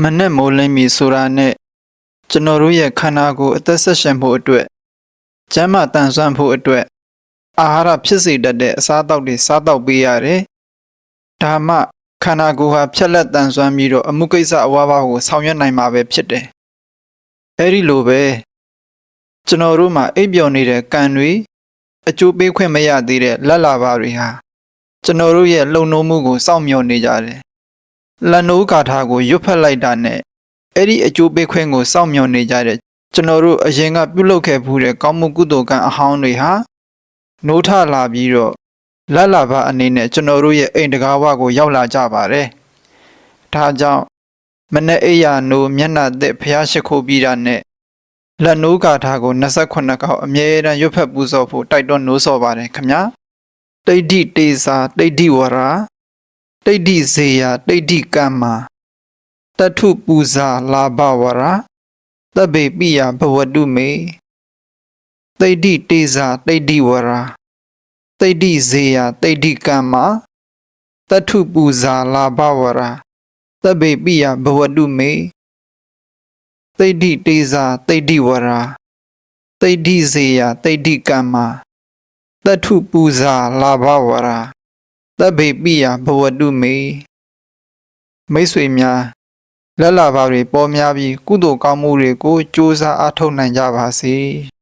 မနဲ့မိုးလင်းပြီဆိုတာနဲ့ကျွန်တော်တို့ရဲ့ခန္ဓာကိုယ်အသက်ဆက်ရှင်ဖို့အတွက်ကျန်းမာတန်ဆွမ်းဖို့အတွက်အာဟာရဖြစ်စေတတ်တဲ့အစားအသောက်တွေစားတော့ပေးရတယ်။ဒါမှခန္ဓာကိုယ်ဟာဖြက်လက်တန်ဆွမ်းပြီးတော့အမှုကိစ္စအဝါးပါးကိုဆောင်ရွက်နိုင်မှာပဲဖြစ်တယ်။အဲဒီလိုပဲကျွန်တော်တို့မှာအိပ်ပျော်နေတဲ့ကံတွေအကျိုးပေးခွင့်မရသေးတဲ့လက်လာပါတွေဟာကျွန်တော်တို့ရဲ့လုံနှုံမှုကိုစောင့်မျှော်နေကြတယ်။ လက်နိုးကာထာကိုရွတ်ဖက်လိုက်တာနဲ့အဲ့ဒီအကျိုးပေးခွင့်ကိုစောင့်မျှော်နေကြတဲ့ကျွန်တော်တို့အရင်ကပြုလုပ်ခဲ့မှုတဲ့ကောင်းမှုကုသိုလ်ကံအဟောင်းတွေဟာနိုးထလာပြီးတော့လက်လာပါအနေနဲ့ကျွန်တော်တို့ရဲ့အိမ်တကားဝကိုရောက်လာကြပါတယ်။ဒါကြောင့်မနေ့အိယာနိုးမျက်နှာသက်ဖျားရှိခိုးပြီးတာနဲ့လက်နိုးကာထာကို28ခေါက်အမြဲတမ်းရွတ်ဖက်ပူဇော်ဖို့တိုက်တွန်းနိုးဆော်ပါတယ်ခင်ဗျာ။တိဋ္ဌိတေစာတိဋ္ဌိဝရာ တိဋ္ဌိဇေယတိဋ္ဌိကမ္မာတထုပူဇာလာဘဝရာသဗ္ဗေပိယဘဝတုမေတိဋ္ဌိတေစာတိဋ္ဌိဝရာတိဋ္ဌိဇေယတိဋ္ဌိကမ္မာတထုပူဇာလာဘဝရာသဗ္ဗေပိယဘဝတုမေတိဋ္ဌိတေစာတိဋ္ဌိဝရာတိဋ္ဌိဇေယတိဋ္ဌိကမ္မာတထုပူဇာလာဘဝရာ သဗ္ဗေပိယဘဝတုမေမိတ်ဆွေများလက်လာပါတွေပေါ်များပြီးကုသိုလ်ကောင်းမှုတွေကိုကြိုးစားအားထုတ်နိုင်ကြပါစေ။